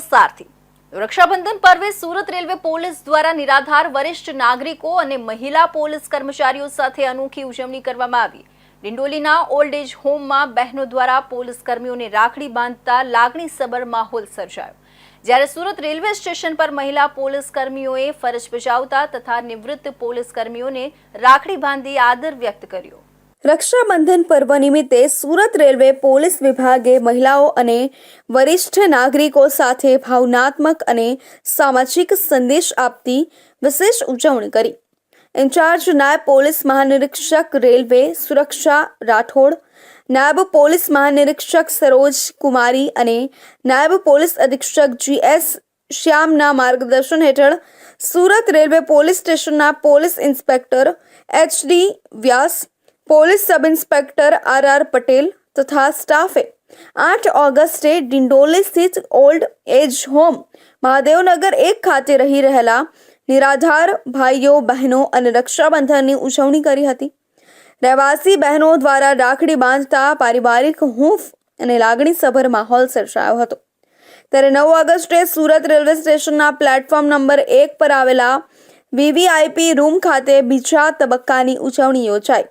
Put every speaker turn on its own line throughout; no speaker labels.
સારથી. રક્ષાબંધન પર્વે Surat railway police દ્વારા નિરાધાર વરિષ્ઠ નાગરિકો અને મહિલા પોલીસ કર્મચારીઓ સાથે અનોખી ઉજવણી કરવામાં આવી. ડિંડોલીના ઓલ્ડ એજ હોમમાં બહેનો દ્વારા પોલીસ કર્મીઓને રાખડી બાંધતા લાગણીસભર માહોલ સર્જાયો. જ્યારે સુરત રેલવે સ્ટેશન પર મહિલા પોલીસ કર્મીઓએ ફરજ બજાવતા તથા નિવૃત્ત પોલીસ કર્મીઓને રાખડી બાંધી આદર વ્યક્ત કર્યો.
રક્ષાબંધન પર્વ નિમિત્તે સુરત રેલવે પોલીસ વિભાગે મહિલાઓ અને વરિષ્ઠ નાગરિકો સાથે ભાવનાત્મક અને સામાજિક સંદેશ આપતી વિશેષ ઉજવણી કરી. ઇન્ચાર્જ નાયબ પોલીસ મહાનિરીક્ષક રેલવે સુરક્ષા રાઠોડ, નાયબ પોલીસ મહાનિરીક્ષક સરોજ કુમારી અને નાયબ પોલીસ અધિક્ષક જી એસ શ્યામના માર્ગદર્શન હેઠળ સુરત રેલવે પોલીસ સ્ટેશનના police inspector H D Vyas police sub inspector R R Patel તથા સ્ટાફે આઠ ઓગસ્ટે ડિંડોલી સ્થિત ઓલ્ડ એજ હોમ મહાદેવનગર એક ખાતે રહી રહેલા નિરાધાર ભાઈઓ, બહેનો અને રક્ષાબંધનની ઉજવણી કરી હતી. રહેવાસી બહેનો દ્વારા રાખડી બાંધતા પારિવારિક હૂંફ અને લાગણીસભર માહોલ સર્જાયો હતો. ત્યારે નવ ઓગસ્ટે સુરત રેલવે સ્ટેશનના પ્લેટફોર્મ નંબર એક પર આવેલા વીવીઆઈપી રૂમ ખાતે બીજા તબક્કાની ઉજવણી યોજાઈ.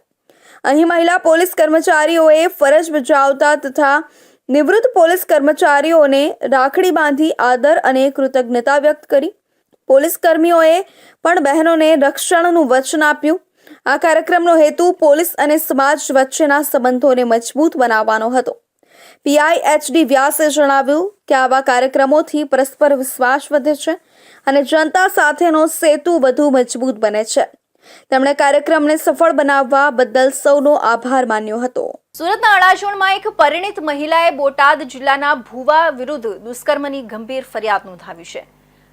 અહીં મહિલા પોલીસ કર્મચારીઓએ ફરજ બજાવતા તથા નિવૃત્ત પોલીસ કર્મચારીઓને રાખડી બાંધી આદર અને કૃતજ્ઞતા વ્યક્ત કરી. પોલીસ કર્મીઓએ પણ બહેનોને રક્ષણનું વચન આપ્યું. આ કાર્યક્રમનો હેતુ પોલીસ અને સમાજ વચ્ચેના સંબંધોને મજબૂત બનાવવાનો હતો. પીઆઈ એચડી વ્યાસે જણાવ્યું કે આવા કાર્યક્રમોથી પરસ્પર વિશ્વાસ વધે છે અને જનતા સાથેનો સેતુ વધુ મજબૂત બને છે. તેમણે કાર્યક્રમને સફળ બનાવવા બદલ સૌનો આભાર માન્યો હતો.
સુરતના અડાજણમાં એક પરિણીત મહિલાએ બોટાદ જિલ્લાના ભુવા વિરુદ્ધ દુષ્કર્મની ગંભીર ફરિયાદ નોંધાવી છે.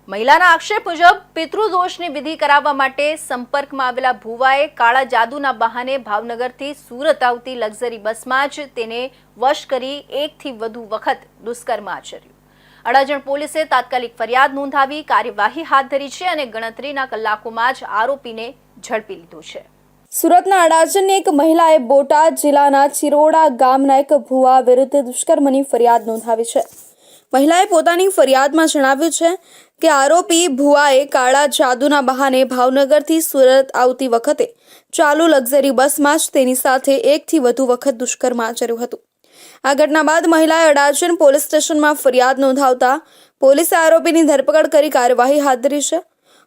મહિલાના આક્ષેપ મુજબ પિતૃદોષની વિધિ કરાવવા માટે સંપર્કમાં આવેલા ભુવાએ કાળા જાદુના બહાને ભાવનગરથી સુરત આવતી લક્ઝરી બસમાં જ તેને વશ કરી એકથી વધુ વખત દુષ્કર્મ આચર્યું. અડાજણ પોલીસે તાત્કાલિક ફરિયાદ નોંધાવી કાર્યવાહી હાથ ધરી છે અને ગણતરીના કલાકોમાં જ આરોપીને ઝડપી લીધો છે.
સુરતના અડાજણની એક મહિલાએ બોટાદ જિલ્લાના ચિરોડા ગામના એક ભુવા વિરુદ્ધ દુષ્કર્મની ફરિયાદ નોંધાવી છે. મહિલાએ પોતાની ફરિયાદમાં જણાવ્યું છે કે આરોપી ભુવાએ કાળા જાદુના બહાને ભાવનગરથી સુરત આવતી વખતે ચાલુ લક્ઝરી બસમાં જ તેની સાથે એકથી વધુ વખત દુષ્કર્મ આચર્યું હતું. આ ઘટના બાદ મહિલાએ અડાજણ પોલીસ સ્ટેશનમાં ફરિયાદ નોંધાવતા પોલીસે આરોપીની ધરપકડ કરી કાર્યવાહી હાથ ધરી છે.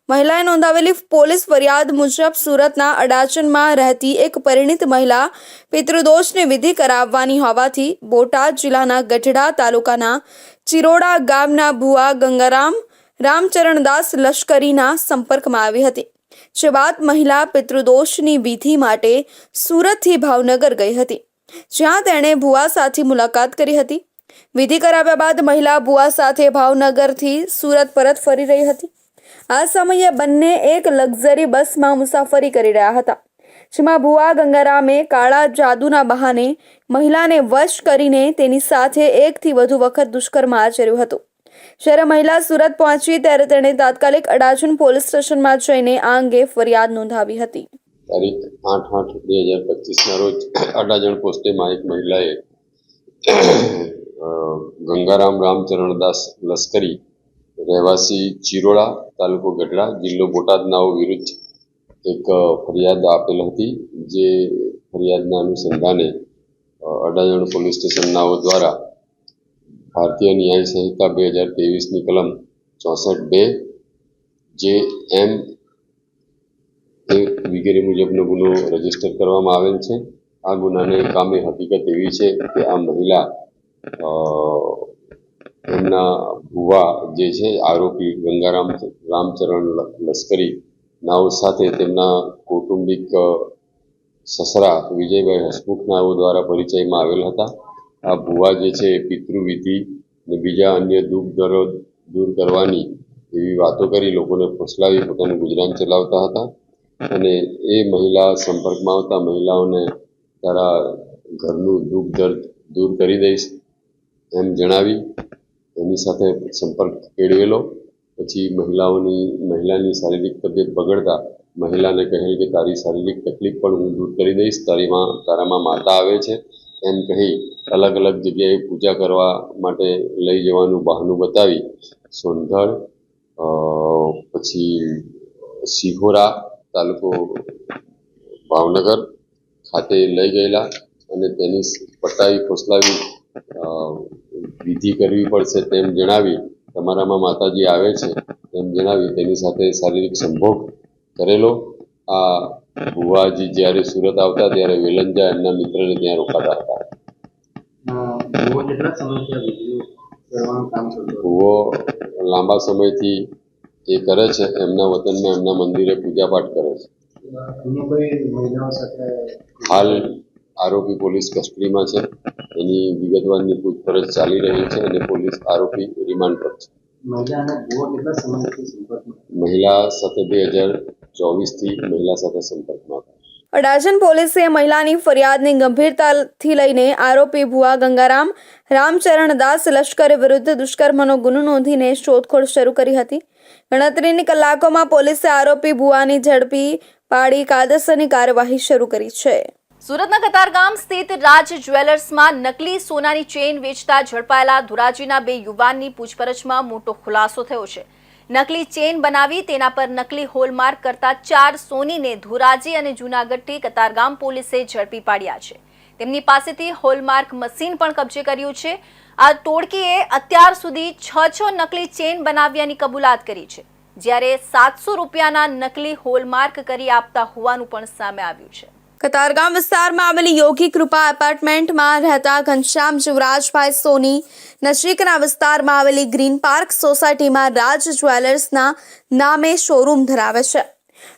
મહિલાએ નોંધાવેલી પોલીસ ફરિયાદ મુજબ સુરતના અડાચનમાં રહેતી એક પરિણીત મહિલા પિતૃદોષને વિધિ કરાવવાની હોવાથી બોટાદ જિલ્લાના ગઢડા તાલુકાના ચિરોડા ગામના ભુવા ગંગારામ રામચરણદાસ લશ્કરીના સંપર્કમાં આવી હતી, જે બાદ મહિલા પિતૃદોષની વિધિ માટે સુરતથી ભાવનગર ગઈ હતી, જ્યાં તેણે ભુવા સાથે મુલાકાત કરી હતી. વિધિ કરાવ્યા બાદ મહિલા ભુવા સાથે ભાવનગરથી સુરત પરત ફરી રહી હતી. આ સમયે બંને એક લક્ઝરી બસમાં મુસાફરી કરી રહ્યા હતા, જેમાં ભુવા ગંગારામે કાળા જાદુના બહાને મહિલાને વશ કરીને તેની સાથે એકથી વધુ વખત દુષ્કર્મ આચર્યું હતું. જ્યારે મહિલા સુરત પહોંચી ત્યારે તેણે તાત્કાલિક અડાજણ પોલીસ સ્ટેશનમાં જઈને આ અંગે ફરિયાદ નોંધાવી હતી.
તારીખ આઠ આઠ બે હજાર પચીસના રોજ અડાજણ પોસ્ટેમાં એક મહિલાએ ગંગારામ રામચરણ દાસ લશ્કરી રહેવાસી ચિરોડા તાલુકો ગઢડા જિલ્લો બોટાદનાઓ વિરુદ્ધ એક ફરિયાદ આપેલ હતી, જે ફરિયાદના અનુસંધાને અડાજણ પોલીસ સ્ટેશનનાઓ દ્વારા ભારતીય ન્યાય સંહિતા બે હજાર ત્રેવીસની કલમ ચોસઠ બે, જે એમ વગેરે મુજબનો ગુનો રજિસ્ટર કરવામાં આવેલ છે. આ ગુનાને કામે હકીકત એવી છે કે આ મહિલા એમના ભુવા જે છે, આરોપી ગંગારામ રામચરણ લશ્કરી નાઓ સાથે તેમના કૌટુંબિક સસરા વિજયભાઈ હસમુખનાઓ દ્વારા પરિચયમાં આવેલ હતા. આ ભુવા જે છે, એ પિતૃવિધિ ને બીજા અન્ય દુઃખ, દર્દ દૂર કરવાની એવી વાતો કરી લોકોને ફસલાવી પોતાનું ગુજરાન ચલાવતા હતા. અને એ મહિલા સંપર્કમાં આવતા મહિલાઓને તારા ઘરનું દુઃખ, દર્દ દૂર કરી દઈશ એમ જણાવી એની સાથે સંપર્ક કેળવેલો. પછી મહિલાઓની, મહિલાની શારીરિક તબિયત બગડતા મહિલાને કહેલ કે તારી શારીરિક તકલીફ પણ હું દૂર કરી દઈશ. તારીમાં તારામાં માતા આવે છે. એમ કહી અલગ અલગ જગ્યાએ પૂજા કરવા માટે લઈ જવાનું બહાનું બતાવી. સોનગઢ પછી સિહોરા તાલુકો ભાવનગર ખાતે લઈ ગયેલા અને તેની પટાવી ફોસલાવી વિધિ કરવી પડશે તેમ જણાવી તમારામાં માતાજી આવે છે તેમ જણાવી તેની સાથે શારીરિક સંભોગ કરેલો. આ ભુવાજી જ્યારે સુરત આવતા ત્યારે વેલંજા એમના મિત્રને ત્યાં રોકાતા હતા.
ભૂવો
લાંબા સમયથી એ કરે છે એમના વતનમાં એમના મંદિરે પૂજાપાઠ કરે છે. હાલ આરોપી પોલીસ કસ્ટડીમાં છે. એની વિગતવારની પૂછપરછ ચાલી રહી છે અને પોલીસ આરોપી રિમાન્ડ પર છે.
મહિલા
સાથે બે હજાર ચોવીસથી મહિલા સાથે સંપર્કમાં હતા
અડાજણ પોલીસે મહિલાની ફરિયાદની ગંભીરતાથી લઈને આરોપી ભુવા ગંગારામ રામચરણ દાસ લશ્કર વિરુદ્ધ દુષ્કર્મનો ગુનો નોંધીને શોધખોળ શરૂ કરી હતી. ગણતરીની કલાકોમાં પોલીસે આરોપી ભુવાની ઝડપી પાડી કાયદેસરની કાર્યવાહી શરૂ કરી છે.
સુરતના કતારગામ સ્થિત રાજ જ્વેલર્સમાં નકલી સોનાની ચેઇન વેચતા ઝડપાયેલા ધોરાજીના બે યુવાનની પૂછપરછમાં મોટો ખુલાસો થયો છે. નકલી ચેઇન બનાવી તેના પર નકલી હોલમાર્ક કરતા ચાર સોનીને ધોરાજી અને જૂનાગઢથી કતારગામ પોલીસે ઝડપી પાડ્યા છે. તેમની પાસેથી હોલમાર્ક મશીન પણ કબજે કર્યું છે. આ ટોળકીએ અત્યાર સુધી છ છ નકલી ચેઇન બનાવ્યાની કબૂલાત કરી છે, જ્યારે સાતસો રૂપિયાના નકલી હોલમાર્ક કરી આપતા હોવાનું પણ સામે આવ્યું છે.
કતારગામ વિસ્તારમાં આવેલી યોગી કૃપા એપાર્ટમેન્ટમાં રહેતા ઘનશ્યામ જીવરાજભાઈ સોની નજીકના વિસ્તારમાં આવેલી ગ્રીન પાર્ક સોસાયટીમાં રાજ જ્વેલર્સના નામે શોરૂમ ધરાવે છે.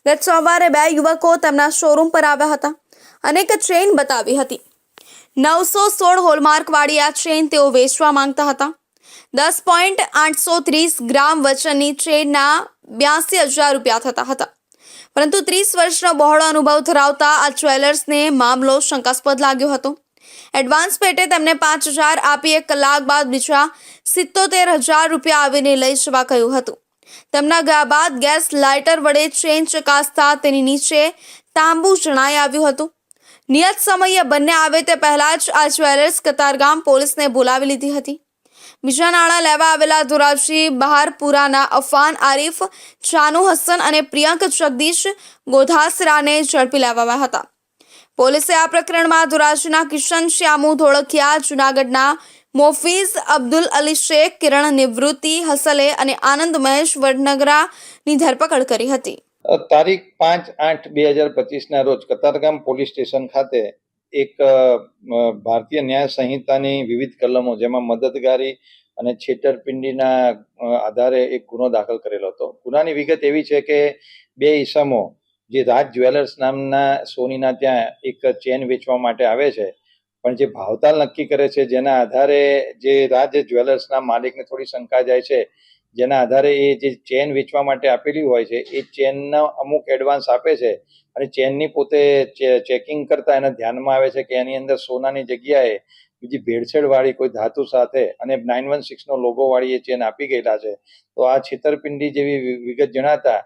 ગત સોમવારે બે યુવકો તેમના શોરૂમ પર આવ્યા હતા. અને એક ચેઇન બતાવી હતી. નવસો સોળ હોલમાર્કવાળી આ ચેઇન તેઓ વેચવા માંગતા હતા. દસ પોઈન્ટ આઠસો ત્રીસ ગ્રામ વજનની ચેઇનના બ્યાસી હજાર રૂપિયા થતા હતા. પરંતુ ત્રીસ વર્ષનો બહોળો અનુભવ ધરાવતા આ જ્વેલર્સને મામલો શંકાસ્પદ લાગ્યો હતો. એડવાન્સ પેટે તેમને પાંચ હજાર આપી એક કલાક બાદ બીજા સિત્તોતેર હજાર રૂપિયા આવીને લઈ જવા કહ્યું હતું. તેમના ગયા બાદ ગેસ લાઇટર વડે ચેન ચકાસતા તેની નીચે તાંબુ જણાઈ આવ્યું હતું. નિયત સમયે બંને આવે તે પહેલાં જ આ જ્વેલર્સ કતારગામ પોલીસને બોલાવી લીધી હતી. બીજા લેવા આવેલા ધોરાજી બહારપુરાના અફાન આરીફ ચાનુ હસન અને પ્રિયંક જગદીશ ગોધાસરાને ઝડપી લેવાયા હતા. પોલીસે આ પ્રકરણમાં ધોરાજીના કિશન શ્યામુ ધોળકિયા, જુનાગઢના મોફીઝ અબ્દુલ અલી શેખ, કિરણ નિવૃત્તિ, હસલે અને આનંદ મહેશ વડનગરાની ધરપકડ કરી હતી.
તારીખ પાંચ આઠ બે હજાર પચીસના રોજ કતારગામ પોલીસ સ્ટેશન ખાતે એક ભારતીય ન્યાય સંહિતાની વિવિધ કલમો જેમાં મદદગારી અને છેતરપિંડીના આધારે એક ગુનો દાખલ કરેલો હતો. ગુનાની વિગત એવી છે કે બે ઈસમો, જે રાજ જ્વેલર્સ નામના સોનીના ત્યાં એક ચેન વેચવા માટે આવે છે, પણ જે ભાવતાલ નક્કી કરે છે, જેના આધારે જે રાજ જ્વેલર્સના માલિકને થોડી શંકા જાય છે જેના આધારે એ જે ચેન વેચવા માટે આપેલી હોય છે, એ ચેનના અમુક એડવાન્સ આપે છે અને ચેનની પોતે ચેકિંગ કરતા એને ધ્યાનમાં આવે છે કે એની અંદર સોનાની જગ્યાએ બીજી ભેળસેળવાળી કોઈ ધાતુ સાથે અને નાઇન વન સિક્સનો લોગો વાળી એ ચેન આપી ગયેલા છે. તો આ છેતરપિંડી જેવી વિગત જણાતા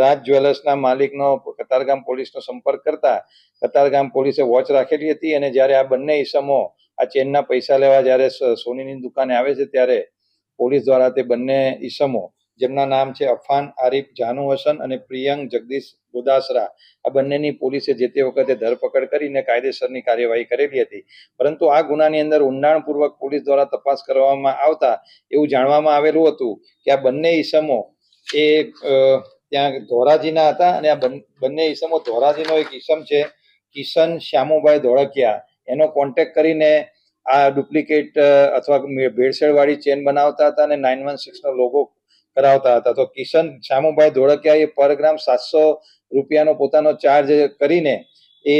રાજ જ્વેલર્સના માલિકનો કતારગામ પોલીસનો સંપર્ક કરતા, કતારગામ પોલીસે વોચ રાખેલી હતી અને જ્યારે આ બંને ઈસમો આ ચેનના પૈસા લેવા જ્યારે સોનીની દુકાને આવે છે ત્યારે પોલીસ દ્વારા તે બંને ઈસમો, જેમના નામ છે અફાન, આરીફ, જાનુ હસન અને પ્રિયંક જગદીશ ગોદાસરા, આ બંનેની પોલીસે જે તે વખતે ધરપકડ કરીને કાયદેસરની કાર્યવાહી કરેલી હતી. પરંતુ આ ગુનાની અંદર ઊંડાણપૂર્વક પોલીસ દ્વારા તપાસ કરવામાં આવતા એવું જાણવામાં આવેલું હતું કે આ બંને ઈસમો એ ત્યાં ધોરાજીના હતા અને આ બંને ઈસમો ધોરાજીનો એક ઈસમ છે કિશન શ્યામુભાઈ ધોળકિયા. એનો કોન્ટેક્ટ કરીને આ ડુપ્લિકેટ અથવા ભેળસેળવાળી ચેન બનાવતા હતા અને નાઇન વન સિક્સનો લોગો કરાવતા હતા. તો કિશન શામુભાઈ ધોળકિયા એ પર ગ્રામ સાતસો રૂપિયાનો પોતાનો ચાર્જ કરીને એ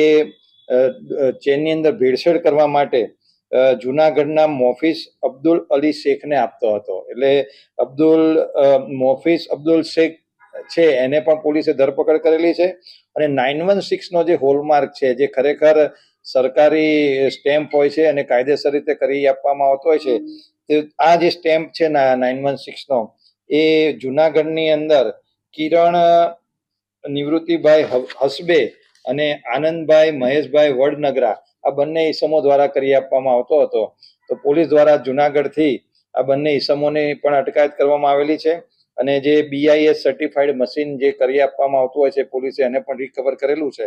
ચેનની અંદર ભેળસેળ કરવા માટે જુનાગઢના મોફિસ અબ્દુલ અલી શેખને આપતો હતો. એટલે અબ્દુલ મોફિસ અબ્દુલ શેખ છે, એને પણ પોલીસે ધરપકડ કરેલી છે. અને નાઇન વન સિક્સનો જે હોલમાર્ક છે, જે ખરેખર સરકારી સ્ટેમ્પ હોય છે અને કાયદેસર રીતે કરી આપવામાં આવતો હોય છે, તે આ જે સ્ટેમ્પ છે નાઇન વન સિક્સનો, એ જુનાગઢની અંદર કિરણ નિવૃત્તિભાઈ હસબે અને આનંદભાઈ મહેશભાઈ વડનગરા, આ બંને ઈસમો દ્વારા કરી આપવામાં આવતો હતો. તો પોલીસ દ્વારા જુનાગઢથી આ બંને ઈસમોની પણ અટકાયત કરવામાં આવેલી છે. અને જે બીઆઈએસ સર્ટિફાઈડ મશીન જે કરી આપવામાં આવતું હોય છે, પોલીસે એને પણ રિકવર કરેલું છે.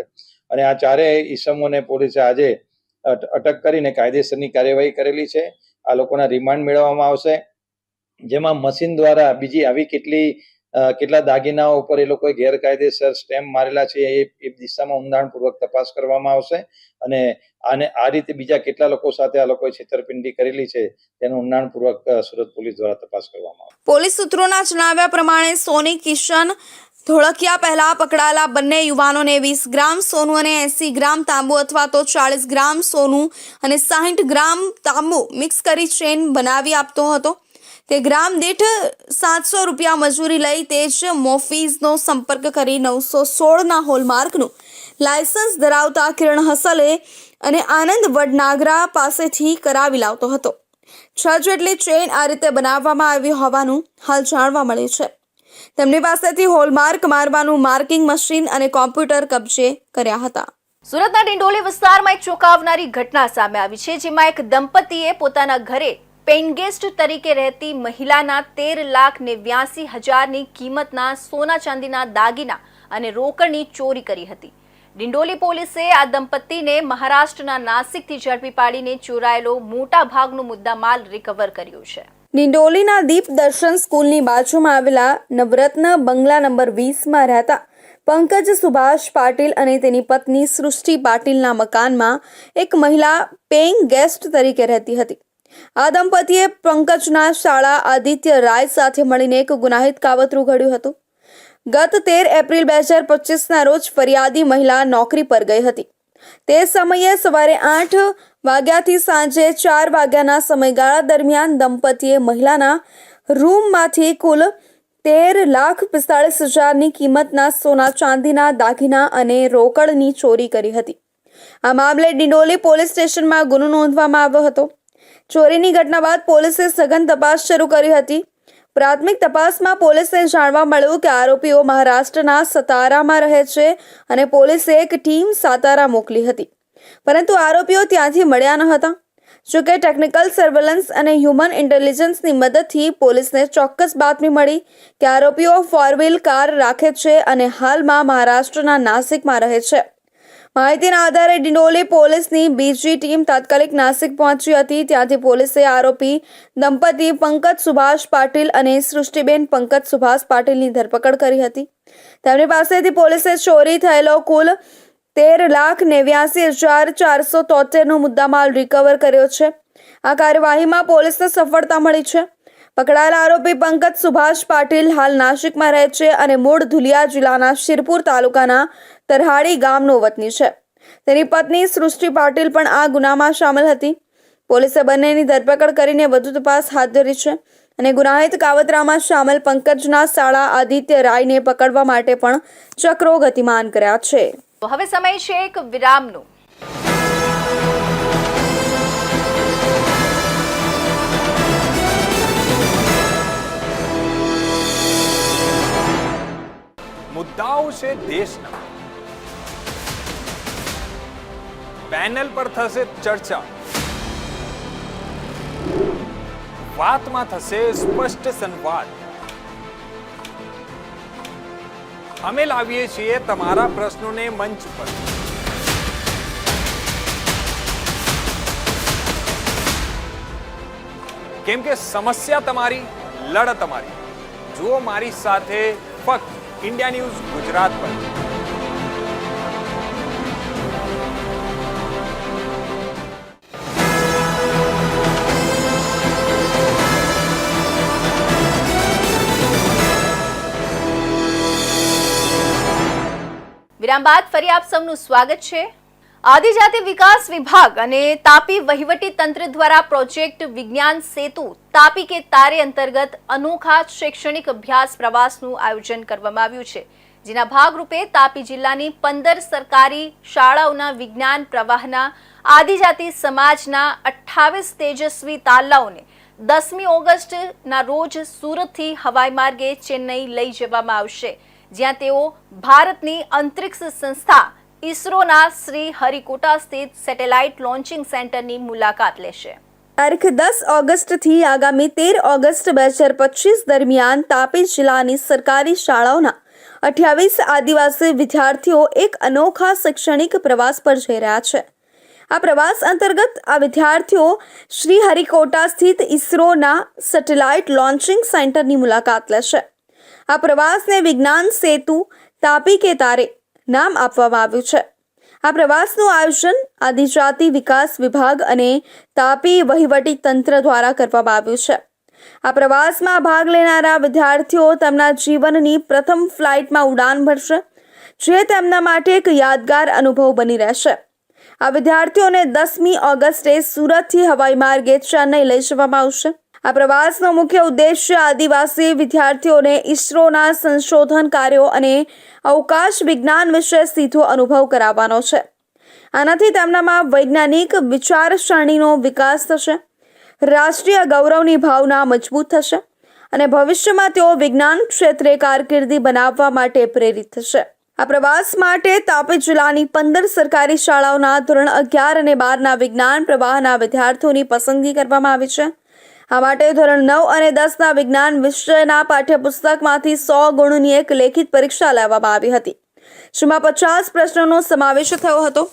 અને આ ચારેય ઈસમોને પોલીસે આજે અટક કરીને કાયદેસરની કાર્યવાહી કરેલી છે. આ લોકોના રિમાન્ડ મેળવવામાં આવશે. જેમાં મશીન દ્વારા બીજી આવી કેટલી કેટલા દાગીનાઓ ઉપર એ લોકોએ ગેરકાયદેસર સ્ટેમ્પ મારેલા છે એ દિશામાં ઊંડાણપૂર્વક તપાસ કરવામાં આવશે. અને આને, આ રીતે બીજા કેટલા લોકો સાથે આ લોકોએ છેતરપિંડી કરેલી છે તેનું ઊંડાણપૂર્વક સુરત પોલીસ દ્વારા તપાસ કરવામાં આવશે.
પોલીસ સૂત્રોના જણાવ્યા પ્રમાણે સોની કિશન ધોળકિયા પહેલા પકડાયેલા બંને યુવાનોને વીસ ગ્રામ સોનું અને એંસી ગ્રામ તાંબુ અથવા તો ચાળીસ ગ્રામ સોનું અને સાહીઠ ગ્રામ તાંબુ મિક્સ કરી ચેન બનાવી આપતો હતો. તે ગ્રામ દીઠ સાતસો રૂપિયા મજૂરી લઈ તે જ મોફીઝનો સંપર્ક કરી નવસો સોળના હોલમાર્કનું લાયસન્સ ધરાવતા કિરણ હસલે અને આનંદ વડનાગરા પાસેથી કરાવી લાવતો હતો. છ જેટલી ચેઇન આ રીતે બનાવવામાં આવી હોવાનું હાલ જાણવા મળ્યું છે. તેમની પાસેથી હોલમાર્ક મારવાનું માર્કિંગ મશીન અને કોમ્પ્યુટર કબજે કર્યા હતા.
સુરતના ડિંડોલી વિસ્તારમાં એક ચોંકાવનારી ઘટના સામે આવી છે, જેમાં એક દંપતીએ પોતાના ઘરે પેઇન ગેસ્ટ તરીકે રહેતી મહિલાના તેર લાખ નેવ્યાસી હજારની કિંમતના સોના ચાંદીના દાગીના અને રોકડની ચોરી કરી હતી. ડિંડોલી પોલીસે આ દંપતીને મહારાષ્ટ્રના નાસિકથી ઝડપી પાડીને ચોરાયેલો મોટા ભાગનો મુદ્દામાલ રિકવર કર્યો છે.
ડિંડોલીના દીપ દર્શન સ્કૂલની બાજુમાં આવેલા નવરત્ન બંગલા નંબર વીસમાં રહેતા પંકજ સુભાષ પાટીલ અને તેની પત્ની સૃષ્ટિ પાટીલના મકાનમાં એક મહિલા પેઇંગ ગેસ્ટ તરીકે રહેતી હતી. આ દંપતીએ પંકજના શાળા આદિત્ય રાય સાથે મળીને એક ગુનાહિત કાવતરું ઘડ્યું હતું. ગત તેર એપ્રિલ બે હજાર પચીસના રોજ ફરિયાદી મહિલા નોકરી પર ગઈ હતી. તે સમયે સવારે આઠ વાગ્યાથી સાંજે ચાર વાગ્યાના સમયગાળા દરમિયાન દંપતીએ મહિલાના રૂમમાંથી કુલ તેર લાખ પિસ્તાળીસ હજારની કિંમતના સોના ચાંદીના દાગીના અને રોકડની ચોરી કરી હતી. આ મામલે ડિંડોલી પોલીસ સ્ટેશનમાં ગુનો નોંધવામાં આવ્યો હતો. ચોરીની ઘટના બાદ પોલીસે સઘન તપાસ શરૂ કરી હતી. પ્રાથમિક તપાસમાં પોલીસને જાણવા મળ્યું કે આરોપીઓ મહારાષ્ટ્રના સતારામાં રહે છે અને પોલીસે એક ટીમ સાતારા મોકલી હતી. પરંતુ આરોપીઓ ત્યાંથી મળ્યા ન હતા. જોકે ટેકનિકલ સર્વેલન્સ અને હ્યુમન ઇન્ટેલિજન્સની મદદથી પોલીસને ચોક્કસ બાતમી મળી કે આરોપીઓ ફોર વ્હીલ કાર રાખે છે અને હાલમાં મહારાષ્ટ્રના નાસિકમાં રહે છે. માહિતીના આધારે ડિંડોલી પોલીસની બીજી ટીમ તાત્કાલિક નાસિક પહોંચી હતી. ત્યાંથી પોલીસે આરોપી દંપતી પંકજ સુભાષ પાટીલ અને સૃષ્ટિબેન પંકજ સુભાષ પાટીલની ધરપકડ કરી હતી. તેમની પાસેથી પોલીસે ચોરી થયેલો કુલ તેર લાખ નેવ્યાસી હજાર ચારસો તોતેરનો મુદ્દામાલ રિકવર કર્યો છે. આ કાર્યવાહીમાં પોલીસને સફળતા મળી છે. પકડાયેલા આરોપી પંકજ સુભાષ પાટીલ હાલ નાશિકમાં રહે છે અને મૂળ ધુલિયા જિલ્લાના શિરપુર તાલુકાના તરહાડી ગામનો વતની છે. તેની પત્ની સૃષ્ટિ પાટીલ પણ આ ગુનામાં સામેલ હતી. પોલીસે બંનેની ધરપકડ કરીને વધુ તપાસ હાથ ધરી છે અને ગુનાહિત કાવતરામાં સામેલ પંકજના શાળા આદિત્ય રાયને પકડવા માટે પણ ચક્રો ગતિમાન કર્યા છે.
હવે સમય છે એક વિરામનો.
મુદ્દાઓ છે દેશના. પેનલ પર થશે ચર્ચા. વાતમાં થશે સ્પષ્ટ સંવાદ. અમે લાવીએ છીએ તમારા પ્રશ્નોને મંચ પર. કેમ કે સમસ્યા તમારી, લડત તમારી. જુઓ મારી સાથે ફક્ત ઇન્ડિયા ન્યૂઝ ગુજરાત પર.
વિરામ બાદ ફરી આપ સૌનું સ્વાગત છે. આદિજાતિ વિકાસ વિભાગ અને તાપી વહીવટી તંત્ર દ્વારા પ્રોજેક્ટ વિજ્ઞાન સેતુ તાપી કે તારે અંતર્ગત અનોખા શૈક્ષણિક અભ્યાસ પ્રવાસનું આયોજન કરવામાં આવ્યું છે, જેના ભાગરૂપે તાપી જિલ્લાની પંદર સરકારી શાળાઓના વિજ્ઞાન પ્રવાહના આદિજાતિ સમાજના અઠ્ઠાવીસ તેજસ્વી તાલાઓને દસમી ઓગસ્ટના રોજ સુરતથી હવાઈ માર્ગે ચેન્નઈ લઈ જવામાં આવશે, જ્યાં તેઓ ભારતની અંતરિક્ષ સંસ્થા ઇસરોના શ્રી હરિકોટા સ્થિત સેટેલાઇટ લોન્ચિંગ સેન્ટરની મુલાકાત લેશે.
તારીખ દસ ઓગસ્ટથી આગામી તેર ઓગસ્ટ બે હજાર પચીસ દરમિયાન તાપી જિલ્લાની સરકારી શાળાઓના અઠ્યાવીસ આદિવાસી વિદ્યાર્થીઓ એક અનોખા શૈક્ષણિક પ્રવાસ પર જઈ રહ્યા છે. આ પ્રવાસ અંતર્ગત આ વિદ્યાર્થીઓ શ્રી હરિકોટા સ્થિત ઇસરોના સેટેલાઇટ લોન્ચિંગ સેન્ટરની મુલાકાત લેશે. આ પ્રવાસને વિજ્ઞાન સેતુ તાપી કે તારે નામ આપવામાં આવ્યું છે. આ પ્રવાસનું આયોજન આદિજાતિ વિકાસ વિભાગ અને તાપી વહીવટી તંત્ર દ્વારા કરવામાં આવ્યું છે. આ પ્રવાસમાં ભાગ લેનારા વિદ્યાર્થીઓ તેમના જીવનની પ્રથમ ફ્લાઇટમાં ઉડાન ભરશે, જે તેમના માટે એક યાદગાર અનુભવ બની રહેશે. આ વિદ્યાર્થીઓને દસમી ઓગસ્ટે સુરતથી હવાઈ માર્ગે ચેન્નઈ લઈ જવામાં આવશે. આ પ્રવાસનો મુખ્ય ઉદ્દેશ્ય આદિવાસી વિદ્યાર્થીઓને ઇસરોના સંશોધન કાર્યો અને અવકાશ વિજ્ઞાન વિશે સીધો અનુભવ કરાવવાનો છે. આનાથી તેમનામાં વૈજ્ઞાનિક વિચારસરણીનો વિકાસ થશે, રાષ્ટ્રીય ગૌરવની ભાવના મજબૂત થશે અને ભવિષ્યમાં તેઓ વિજ્ઞાન ક્ષેત્રે કારકિર્દી બનાવવા માટે પ્રેરિત થશે. આ પ્રવાસ માટે તાપી જિલ્લાની પંદર સરકારી શાળાઓના ધોરણ અગિયાર અને બારના વિજ્ઞાન પ્રવાહના વિદ્યાર્થીઓની પસંદગી કરવામાં આવી છે. આ માટે ધોરણ નવ અને દસના વિજ્ઞાન વિષયના પાઠ્યપુસ્તકમાંથી સો ગુણની એક લેખિત પરીક્ષા લેવામાં આવી હતી. જેમાં પચાસ પ્રશ્નોનો સમાવેશ થયો હતો.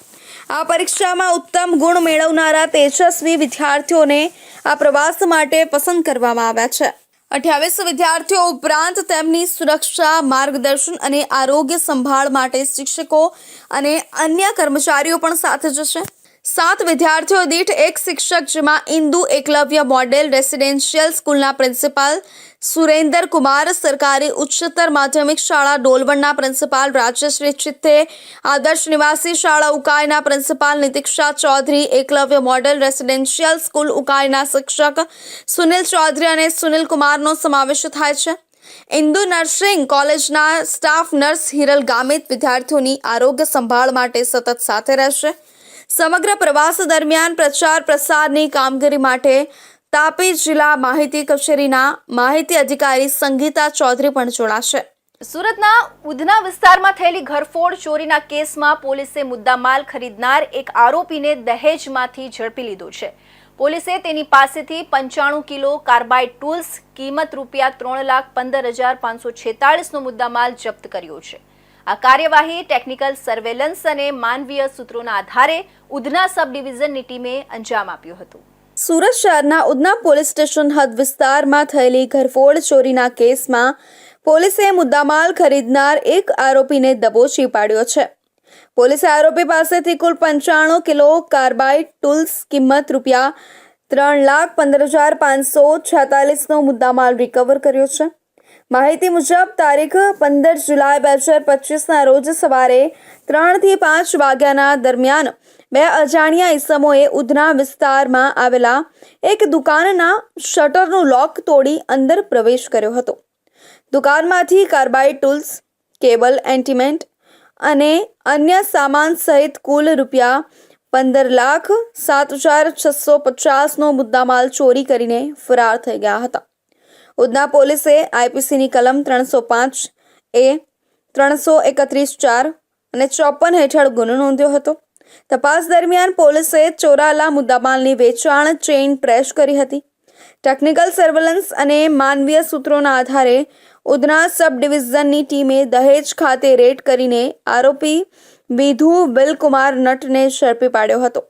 આ પરીક્ષામાં ઉત્તમ ગુણ મેળવનારા તેજસ્વી વિદ્યાર્થીઓને આ પ્રવાસ માટે પસંદ કરવામાં આવ્યા છે. અઠ્યાવીસ વિદ્યાર્થીઓ ઉપરાંત તેમની સુરક્ષા, માર્ગદર્શન અને આરોગ્ય સંભાળ માટે શિક્ષકો અને અન્ય કર્મચારીઓ પણ સાથે જશે સાત વિદ્યાર્થીઓ દીઠ એક શિક્ષક જેમાં ઇન્દુ એકલવ્ય મોડેલ રેસિડેન્શિયલ સ્કૂલના પ્રિન્સિપાલ સુરેન્દર કુમાર, સરકારી ઉચ્ચતર માધ્યમિક શાળા ડોલવણના પ્રિન્સિપાલ રાજશ્રી ચિત્તે આદર્શ નિવાસી શાળા ઉકાઈના principal Nitiksha Chaudhary, Eklavya model residential school ઉકાઈના શિક્ષક સુનિલ ચૌધરી અને સુનિલ કુમારનો સમાવેશ થાય છે. ઇન્દુ નર્સિંગ કોલેજના સ્ટાફ નર્સ હિરલ ગામિત વિદ્યાર્થીઓની આરોગ્ય સંભાળ માટે સતત સાથે રહેશે. સમગ્ર પ્રવાસ દરમિયાન પ્રચાર પ્રસારની કામગીરી માટે તાપી જિલ્લા માહિતી કચેરીના માહિતી અધિકારી સંગીતા ચૌધરી પણ જોડાશે.
સુરતના ઉધના વિસ્તારમાં થયેલી ઘરફોડ ચોરીના કેસમાં પોલીસે મુદ્દામાલ ખરીદનાર એક આરોપીને દહેજમાંથી ઝડપી લીધો છે. પોલીસે તેની પાસેથી પંચાણું કિલો કાર્બાઇડ ટૂલ્સ, કિંમત રૂપિયા ત્રણ લાખ પંદર હજાર પાંચસો છેતાળીસનો મુદ્દામાલ જપ્ત કર્યો છે. આ કાર્યવાહી ટેકનિકલ સર્વેલન્સ અને માનવીય સૂત્રોના આધારે ઉધના સબ ડિવિઝનની ટીમે અંજામ આપ્યું હતું.
સુરત શહેરના ઉધના પોલીસ સ્ટેશન હદ વિસ્તારમાં થયેલી ઘરફોડ ચોરીના કેસમાં પોલીસે મુદ્દામાલ ખરીદનાર એક આરોપીને દબોચી પાડ્યો છે. પોલીસે આરોપી પાસેથી કુલ પંચાણું કિલો કાર્બાઇડ ટૂલ્સ કિંમત રૂપિયા ત્રણ લાખ પંદર હજાર પાંચસો છેતાલીસનો મુદ્દામાલ રિકવર કર્યો છે. માહિતી મુજબ, તારીખ પંદર જુલાઈ બે હજાર પચીસના રોજ સવારે ત્રણથી પાંચ વાગ્યાના દરમિયાન બે અજાણ્યા ઈસમોએ ઉધના વિસ્તારમાં આવેલા એક દુકાનના શટરનું લોક તોડી અંદર પ્રવેશ કર્યો હતો. દુકાનમાંથી કાર્બાઇડ ટૂલ્સ, કેબલ એન્ટીમેન્ટ અને અન્ય સામાન સહિત કુલ રૂપિયા પંદર લાખ સાત હજાર છસો પચાસનો મુદ્દામાલ ચોરી કરીને ફરાર થઈ ગયા હતા. ઉધના પોલીસે આઈપીસીની કલમ ત્રણસો પાંચ, એ ત્રણસો એકત્રીસ ચાર અને ચોપન હેઠળ ગુનો નોંધ્યો હતો. તપાસ દરમિયાન પોલીસે ચોરાલા મુદ્દામાલની વેચાણ ચેઇન ટ્રેશ કરી હતી. ટેકનિકલ સર્વેલન્સ અને માનવીય સૂત્રોના આધારે ઉધના સબ ડિવિઝનની ટીમે દહેજ ખાતે રેડ કરીને આરોપી વિધુ બિલકુમાર નટને ઝડપી પાડ્યો હતો.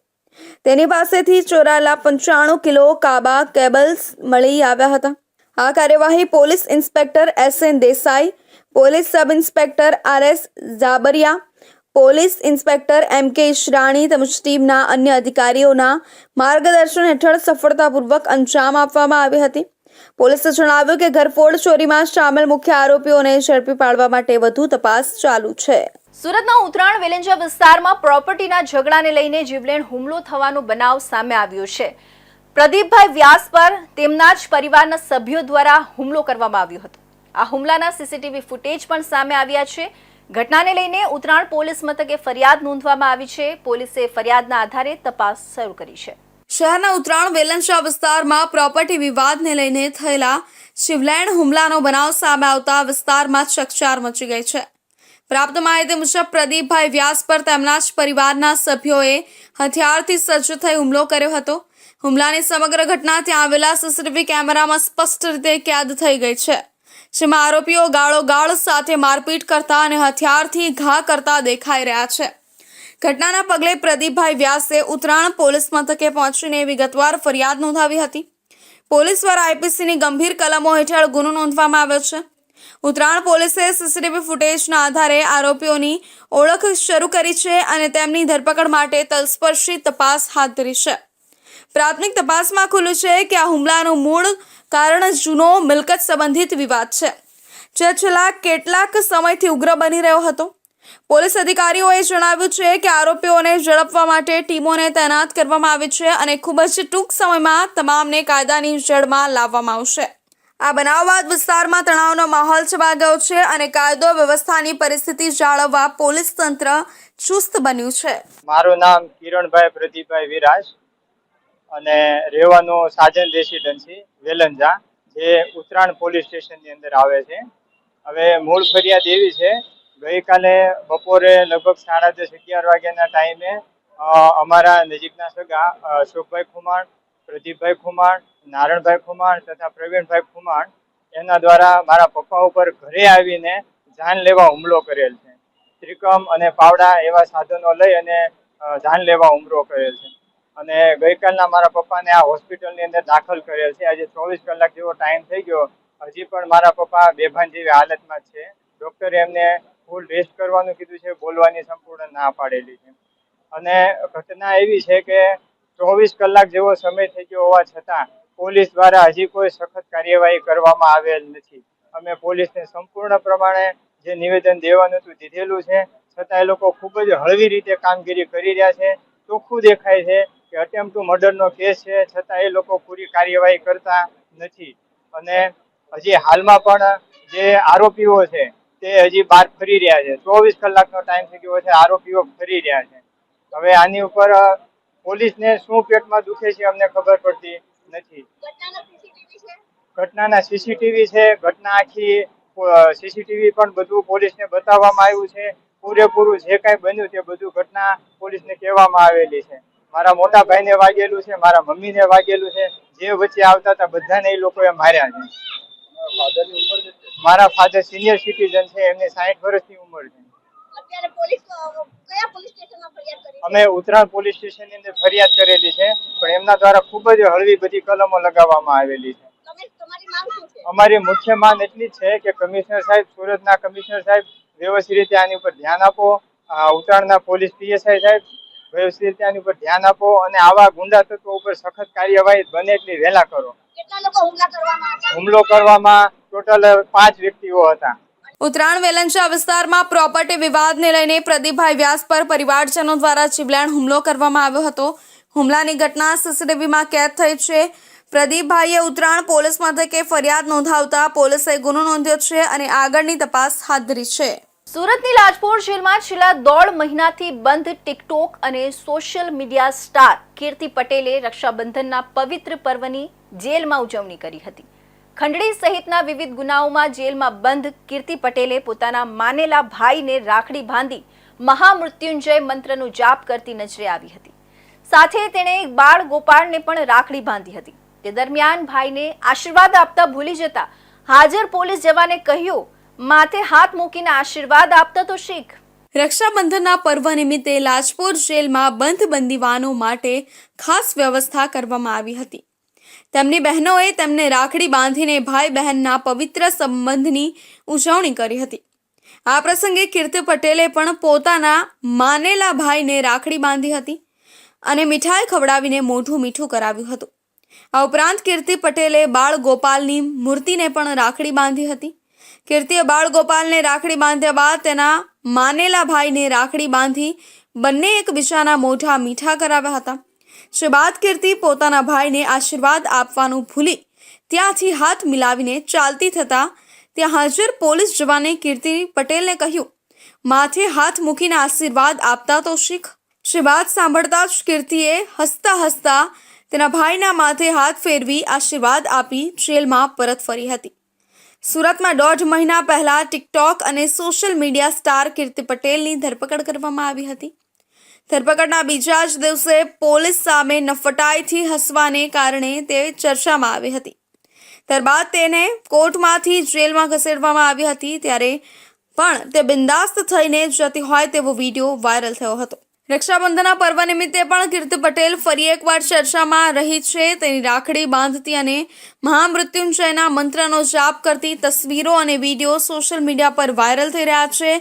તેની પાસેથી ચોરાયેલા પંચાણું કિલો કાબા કેબલ્સ મળી આવ્યા હતા. આ કાર્યવાહી police inspector S N Desai, police sub inspector R S Jhabariya police inspector M K Ishrani તેમજ ટીમના અન્ય અધિકારીઓના માર્ગદર્શન હેઠળ સફળતાપૂર્વક અંજામ આપવામાં આવી હતી. પોલીસે જણાવ્યું કે ઘરફોડ ચોરીમાં સામેલ મુખ્ય આરોપીઓને ઝડપી પાડવા માટે વધુ તપાસ ચાલુ છે.
સુરતના ઉત્તરાયણ વેલેન્જા વિસ્તારમાં પ્રોપર્ટીના ઝઘડાને લઈને જીવલેણ હુમલો થવાનો બનાવ સામે આવ્યો છે. પ્રદીપભાઈ વ્યાસ પર તેમના જ પરિવારના સભ્યો દ્વારા હુમલો કરવામાં આવ્યો હતો. આ હુમલાના સીસીટીવી ફૂટેજ પણ સામે આવ્યા છે. ઘટનાને લઈને ઉત્તરાયણ પોલીસ મથકે ફરિયાદ નોંધવામાં આવી છે. પોલીસે ફરિયાદના આધારે તપાસ શરૂ કરી છે.
શહેરના ઉત્તરાયણ વેલનશા વિસ્તારમાં પ્રોપર્ટી વિવાદને લઈને થયેલા શિવલેણ હુમલાનો બનાવ સામે આવતા વિસ્તારમાં ચકચાર મચી ગઈ છે. પ્રાપ્ત માહિતી મુજબ પ્રદીપભાઈ વ્યાસ પર તેમના જ પરિવારના સભ્યોએ હથિયારથી સજ્જ થઈ હુમલો કર્યો હતો. હુમલાની સમગ્ર ઘટના ત્યાં આવેલા સીસીટીવી કેમેરામાં સ્પષ્ટ રીતે કેદ થઈ ગઈ છે. જેમાં આરોપીઓ ગાળો ગાળ સાથે મારપીટ કરતા અને હથિયારથી ઘા કરતા દેખાઈ રહ્યા છે. ઘટનાના પગલે પ્રદીપભાઈ વ્યાસે ઉત્તરાયણ પોલીસ મથકે પહોંચીને વિગતવાર ફરિયાદ નોંધાવી હતી. પોલીસ દ્વારા આઈપીસીની ગંભીર કલમો હેઠળ ગુનો નોંધવામાં આવ્યો છે. ઉત્તરાયણ પોલીસે સીસીટીવી ફૂટેજના આધારે આરોપીઓની ઓળખ શરૂ કરી છે અને તેમની ધરપકડ માટે તલસ્પર્શી તપાસ હાથ ધરી છે. પ્રાથમિક તપાસમાં ખુલ્યું છે કે આ હુમલાનું મૂળ કારણ જૂનો મિલકત સંબંધિત વિવાદ છે. જે છેલ્લા કેટલાક સમયથી ઉગ્ર બની રહ્યો હતો. પોલીસ અધિકારીઓએ જણાવ્યું છે કે આરોપીઓને ઝડપવા માટે ટીમોને તૈનાત કરવામાં આવી છે અને ખૂબ જ ટૂંક સમયમાં તમામને કાયદાની જડમાં લાવવામાં આવશે. આ બનાવ બાદ વિસ્તારમાં તણાવનો માહોલ છવાઈ છે અને કાયદો વ્યવસ્થાની પરિસ્થિતિ જાળવવા પોલીસ તંત્ર ચુસ્ત બન્યું છે.
મારું નામ કિરણભાઈ પ્રદીપભાઈ વિરાજ અને રહેવાનું સાજન રેસિડન્સી વેલંજા, જે ઉત્તરાયણ પોલીસ સ્ટેશનની અંદર આવે છે. હવે મૂળ ફરિયાદ એવી છે, ગઈકાલે બપોરે લગભગ સાડા દસ, અગિયાર વાગ્યાના ટાઈમે અમારા નજીકના સગા અશોકભાઈ ખુમાણ, પ્રદીપભાઈ ખુમાણ, નારણભાઈ ખુમાણ તથા પ્રવીણભાઈ ખુમાણ, એના દ્વારા મારા પપ્પા ઉપર ઘરે આવીને જાન લેવા હુમલો કરેલ છે. ત્રિકમ અને પાવડા એવા સાધનો લઈ અને જાન લેવા હુમલો કરેલ છે. અને ગઈકાલના મારા પપ્પાને આ હોસ્પિટલની અંદર દાખલ કરેલ છે. આજે ચોવીસ કલાક જેવો ટાઈમ થઈ ગયો. હજી પણ મારા પપ્પા બેભાન જેવી હાલતમાં છે. ડૉક્ટરે એમને ફૂલ રેસ્ટ કરવાનું કીધું છે, બોલવાની સંપૂર્ણ ના પાડેલી છે. અને ઘટના એવી છે કે ચોવીસ કલાક જેવો સમય થઈ ગયો હોવા છતાં પોલીસ દ્વારા હજી કોઈ સખત કાર્યવાહી કરવામાં આવેલ નથી. અમે પોલીસને સંપૂર્ણ પ્રમાણે જે નિવેદન દેવાનું હતું દીધેલું છે, છતાં એ લોકો ખૂબ જ હળવી રીતે કામગીરી કરી રહ્યા છે. ચોખ્ખું દેખાય છે કે અટેમ્પ ટુ મર્ડરનો કેસ છે છતાં એ લોકો પૂરી કાર્યવાહી કરતા નથી. અને હજી હાલમાં પણ જે આરોપીઓ છે તે હજી બહાર ફરી રહ્યા છે. ચોવીસ કલાકનો ટાઈમ થઈ ગયો છે આરોપીઓ ફરી રહ્યા છે. હવે આની ઉપર પોલીસને શું પેટમાં દુખે છે અમને ખબર પડતી નથી. ઘટનાના સીસીટીવી છે? ઘટના આખી સીસીટીવી પણ બધું પોલીસને બતાવવામાં આવ્યું છે. પૂરેપૂરું જે કાંઈ બન્યું તે બધું ઘટના પોલીસને કહેવામાં આવેલી છે. મારા મોટા ભાઈને વાગેલું છે મારા મમ્મીને વાગેલું છે. જે વચ્ચે આવતા હતા બધાને એ લોકોએ માર્યા છે. મારા ફાધર સિનિયર સિટીઝન છે એમની સાઠ વર્ષની ઉંમર છે? અમે ઉત્તરાયણ પોલીસ સ્ટેશનની અંદર ફરિયાદ કરેલી છે પણ એમના દ્વારા ખૂબ જ હળવી બધી કલમો લગાવવામાં આવેલી છે. અમારી મુખ્ય માંગ એટલી છે કે કમિશનર સાહેબ સુરતના કમિશનર સાહેબ વ્યવસ્થિત રીતે આની ઉપર ધ્યાન આપો. ઉત્તરાયણના પોલીસ પીએસઆઈ સાહેબ વ્યવસ્થિત રીતે આની ઉપર ધ્યાન આપો અને આવા ગુંડા તત્વો ઉપર સખત કાર્યવાહી બને એટલી વહેલા કરો.
કેટલા લોકો હુમલા કરવામાં હતા
હુમલો કરવામાં ટોટલ પાંચ વ્યક્તિઓ હતા.
ઉત્તરાયણ વેલંચા વિસ્તારમાં પ્રોપર્ટી વિવાદને લઈને પ્રદીપભાઈ વ્યાસ પર પરિવારજનો દ્વારા જીવલેણ હુમલો કરવામાં આવ્યો હતો. હુમલાની ઘટના સીસીટીવીમાં કેદ થઈ છે. પ્રદીપભાઈએ ઉત્તરાયણ પોલીસ મથકે ફરિયાદ નોંધાવતા પોલીસે ગુનો નોંધ્યો છે અને આગળની તપાસ હાથ ધરી છે.
સુરતની લાજપોર જેલમાં છેલ્લા દોઢ મહિનાથી બંધ ટિકટોક અને સોશિયલ મીડિયા સ્ટાર કીર્તિ પટેલે રક્ષાબંધનના પવિત્ર પર્વની જેલમાં ઉજવણી કરી હતી. ખંડણી સહિતના વિવિધ ગુનાઓમાં જેલમાં બંધ કીર્તિ પટેલે પોતાના માનેલા ભાઈને રાખડી બાંધી મહામૃત્યુંજય મંત્રનો જાપ કરતી નજરે આવી હતી. સાથે તેણે બાળ ગોપાળને પણ રાખડી બાંધી હતી. તે દરમિયાન ભાઈને આશીર્વાદ આપતા ભૂલી જતા હાજર પોલીસ જવાને કહ્યું માથે હાથ મૂકીને આશીર્વાદ આપતા તો શીખ.
રક્ષાબંધનના પર્વ નિમિત્તે લાજપોર જેલમાં બંધ બંદીવાનો માટે ખાસ વ્યવસ્થા કરવામાં આવી હતી. તેમની બહેનોએ તેમને રાખડી બાંધીને ભાઈ બહેનના પવિત્ર સંબંધની ઉજવણી કરી હતી. આ પ્રસંગે કીર્તિ પટેલે પણ પોતાના માનેલા ભાઈને રાખડી બાંધી હતી અને મીઠાઈ ખવડાવીને મોઢું મીઠું કરાવ્યું હતું. આ ઉપરાંત કીર્તિ પટેલે બાળ ગોપાલની મૂર્તિને પણ રાખડી બાંધી હતી. કીર્તિએ બાળગોપાલને રાખડી બાંધ્યા બાદ તેના માનેલા ભાઈને રાખડી બાંધી બંને એકબીજાના મોઢા મીઠા કરાવ્યા હતા. જે કીર્તિ પોતાના ભાઈને આશીર્વાદ આપવાનું ભૂલી ત્યાંથી હાથ મિલાવીને ચાલતી થતા ત્યાં હાજર પોલીસ જવાને કીર્તિ પટેલને કહ્યું, માથે હાથ મૂકીને આશીર્વાદ આપતા તો શીખ. જે સાંભળતા જ કીર્તિએ હસતા હસતા તેના ભાઈના માથે હાથ ફેરવી આશીર્વાદ આપી જેલમાં પરત ફરી હતી. સુરતમાં દોઢ મહિના પહેલા ટિકટોક અને સોશિયલ મીડિયા સ્ટાર કીર્તિ પટેલની ધરપકડ કરવામાં આવી હતી. ધરપકડના બીજા જ દિવસે પોલીસ સામે નફટાઈથી હસવાને કારણે તે ચર્ચામાં આવી હતી. ત્યારબાદ તેને કોર્ટમાંથી જેલમાં ખસેડવામાં આવી હતી ત્યારે પણ તે બિંદાસ્ત થઈને જતી હોય તેવો વીડિયો વાયરલ થયો હતો. રક્ષાબંધનના પર્વ નિમિત્તે પણ કીર્તિ પટેલ ફરી એકવાર ચર્ચામાં રહી છે. તેની રાખડી બાંધતી અને મહામૃત્યુંજયના મંત્રનો જાપ કરતી તસવીરો અને વીડિયો સોશિયલ મીડિયા પર વાયરલ થઈ રહ્યા છે.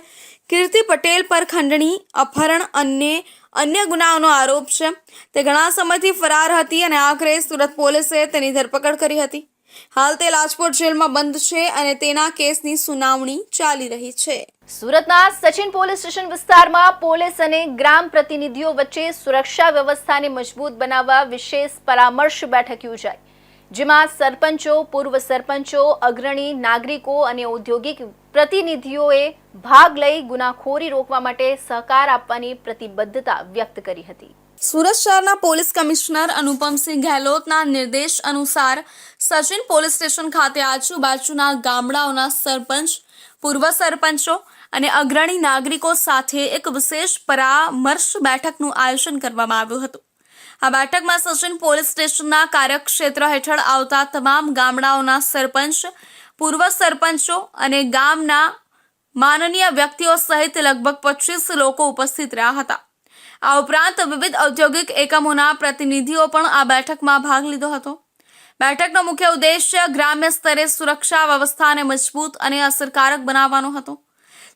કીર્તિ પટેલ પર ખંડણી, અપહરણ અને અન્ય ગુનાઓનો આરોપ છે. તે ઘણા સમયથી ફરાર હતી અને આખરે સુરત પોલીસે તેની ધરપકડ કરી હતી. હાલ તે લાજપોર જેલમાં બંધ છે અને તેના કેસની સુનાવણી ચાલી રહી છે.
સુરતના સચિન પોલીસ સ્ટેશન વિસ્તારમાં પોલીસ અને ગ્રામ પ્રતિનિધિઓ વચ્ચે સુરક્ષા વ્યવસ્થાને મજબૂત બનાવવા વિશેષ પરામર્શ બેઠક યોજાઈ, જેમાં સરપંચો, પૂર્વ સરપંચો, અગ્રણી નાગરિકો અને ઔદ્યોગિક પ્રતિનિધિઓએ ભાગ લઈ ગુનાખોરી રોકવા માટે સહકાર આપવાની પ્રતિબદ્ધતા વ્યક્ત કરી હતી.
સુરત શહેરના પોલીસ કમિશનર અનુપમસિંહ ગેહલોતના નિર્દેશ અનુસાર સચિન પોલીસ સ્ટેશન ખાતે આજુબાજુના ગામડાઓના સરપંચ, પૂર્વ સરપંચો અને અગ્રણી નાગરિકો સાથે એક વિશેષ પરામર્શ બેઠકનું આયોજન કરવામાં આવ્યું હતું. આ બેઠકમાં સચિન પોલીસ સ્ટેશનના કાર્યક્ષેત્ર હેઠળ આવતા તમામ ગામડાઓના સરપંચ, પૂર્વ સરપંચો અને ગામના માનનીય વ્યક્તિઓ સહિત લગભગ પચીસ લોકો ઉપસ્થિત રહ્યા હતા. આ ઉપરાંત વિવિધ ઔદ્યોગિક એકમોના પ્રતિનિધિઓ પણ આ બેઠકમાં ભાગ લીધો હતો. બેઠકનો મુખ્ય ઉદ્દેશ્ય ગ્રામ્ય સ્તરે સુરક્ષા વ્યવસ્થાને મજબૂત અને અસરકારક બનાવવાનો હતો.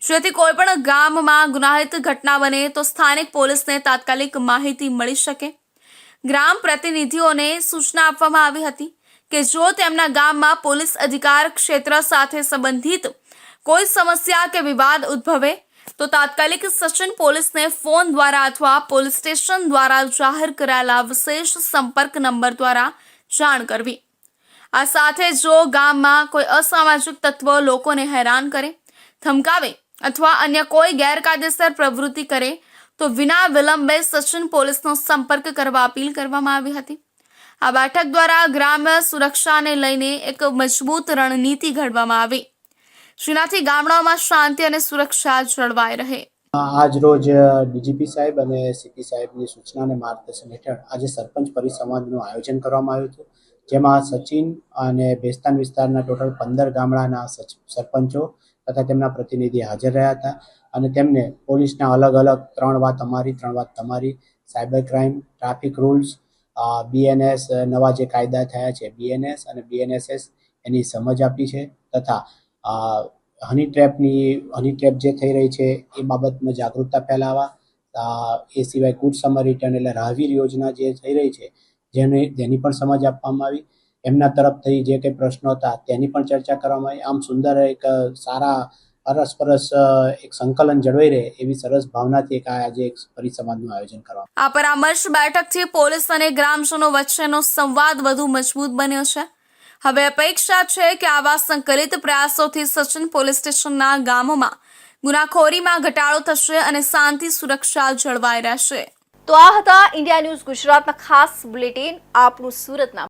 જેથી કોઈપણ ગામમાં ગુનાહિત ઘટના બને તો સ્થાનિક પોલીસને તાત્કાલિક માહિતી મળી શકે. ગ્રામ પ્રતિનિધિઓને સૂચના આપવામાં આવી હતી કે જો તેમના ગામમાં પોલીસ અધિકાર ક્ષેત્ર સાથે સંબંધિત કોઈ સમસ્યા કે વિવાદ ઉદ્ભવે તો તાત્કાલિક સચિન પોલીસને ફોન દ્વારા અથવા પોલીસ સ્ટેશન દ્વારા જાહેર કરાયેલા વિશેષ સંપર્ક નંબર દ્વારા જાણ કરવી. આ સાથે જો ગામમાં કોઈ અસામાજિક તત્વો લોકોને હેરાન કરે, ધમકાવે અથવા અન્ય કોઈ ગેરકાયદેસર પ્રવૃત્તિ કરે, તો વિના વિલંબે સચિન પોલીસનો સંપર્ક કરવા અપીલ કરવામાં આવી હતી. આ બેઠક દ્વારા ગ્રામ્ય સુરક્ષાને લઈને એક મજબૂત રણનીતિ ઘડવામાં આવી. જેનાથી ગામડાઓમાં શાંતિ અને સુરક્ષા જળવાઈ રહે.
આજ રોજ ડીજીપી સાહેબ અને સીપી સાહેબની સૂચના અને માર્ગદર્શન હેઠળ આજે સરપંચ પરિસંવાદનું આયોજન કરવામાં આવ્યું હતું, જેમાં સચિન અને બેસ્તાન વિસ્તારના ટોટલ પંદર ગામડાના સરપંચો તથા તેમના પ્રતિનિધિ હાજર રહ્યા હતા અને તેમને પોલીસના અલગ અલગ ત્રણ વાત અમારી, ત્રણ વાત તમારી, cyber crime, traffic rules BNS, નવા જે કાયદા થયા છે, બીએનએસ અને બીએનએસએસ એની સમજ આપી છે તથા હની ટ્રેપની હની ટ્રેપ જે થઈ રહી છે, એ બાબતમાં જાગૃતતા ફેલાવવા એ સિવાય ગુડ સમર રિટર્ન એટલે રાહવીર યોજના જે થઈ રહી છે, જેને, જેની પણ સમજ આપવામાં આવી. એમના તરફથી જે કંઈ પ્રશ્નો હતા, તેની પણ ચર્ચા કરવામાં આવી. આમ સુંદર એક સારા, અરસપરસ એક સંકલન જળવાઈ રહે એવી સરસ ભાવનાથી એક આજે એક પરિસંવાદનું આયોજન કરવામાં
આ પરામર્શ બેઠકથી પોલીસ અને ગ્રામજનો વચ્ચેનો સંવાદ વધુ મજબૂત બન્યો છે. હવે અપેક્ષા છે કે આવા સંકલિત પ્રયાસોથી સચિન પોલીસ સ્ટેશનના ગામોમાં ગુનાખોરીમાં ઘટાડો થશે અને શાંતિ સુરક્ષા જળવાઈ રહેશે.
તો આ હતા ઇન્ડિયા ન્યૂઝ ગુજરાતના ખાસ બુલેટિન, આપનું સુરતના